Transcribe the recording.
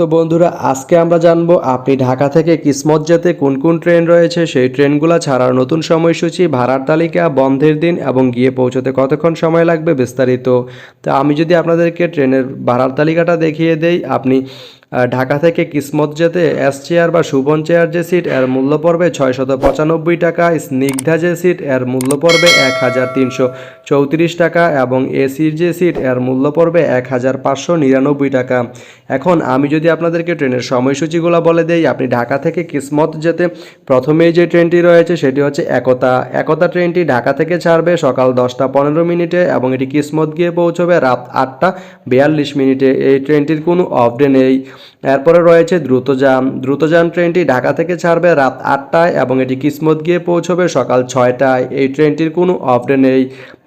তো বন্ধুরা, আজকে আমরা জানব আপনি ঢাকা থেকে কিসমত যেতে কোন কোন ট্রেন রয়েছে, সেই ট্রেনগুলো ছাড়ার নতুন সময়সূচি, ভাড়ার তালিকা, বন্ধের দিন এবং গিয়ে পৌঁছতে কতক্ষণ সময় লাগবে বিস্তারিত। তো আমি যদি আপনাদেরকে ট্রেনের ভাড়ার তালিকাটা দেখিয়ে দেই, আপনি ঢাকা থেকে কিসমত যেতে এস চেয়ার বা সুবন চেয়ার যে সিট, এর মূল্য পড়বে ছয়শত পঁচানব্বই টাকা, স্নিগ্ধা যে সিট, এর মূল্য পড়বে এক হাজার তিনশো চৌত্রিশ টাকা, এবং এসির যে সিট, এর মূল্য পড়বে এক হাজার পাঁচশো নিরানব্বই টাকা। এখন আমি যদি আপনাদেরকে ট্রেনের সময়সূচিগুলো বলে দেই, আপনি ঢাকা থেকে কিসমত যেতে প্রথমেই যে ট্রেনটি রয়েছে, সেটি হচ্ছে একতা। একতা ট্রেনটি ঢাকা থেকে ছাড়বে সকাল দশটা পনেরো মিনিটে, এবং এটি কিসমত গিয়ে পৌঁছবে রাত আটটা বিয়াল্লিশ মিনিটে। এই ট্রেনটির কোনো অফ নেই। এরপরে রয়েছে দ্রুতযান। দ্রুতযান ট্রেনটি ঢাকা থেকে ছাড়বে রাত আটটায় এবং এটি কিসমত গিয়ে পৌঁছবে সকাল ছয়টায়। এই ট্রেনটির কোনো অফডে নেই।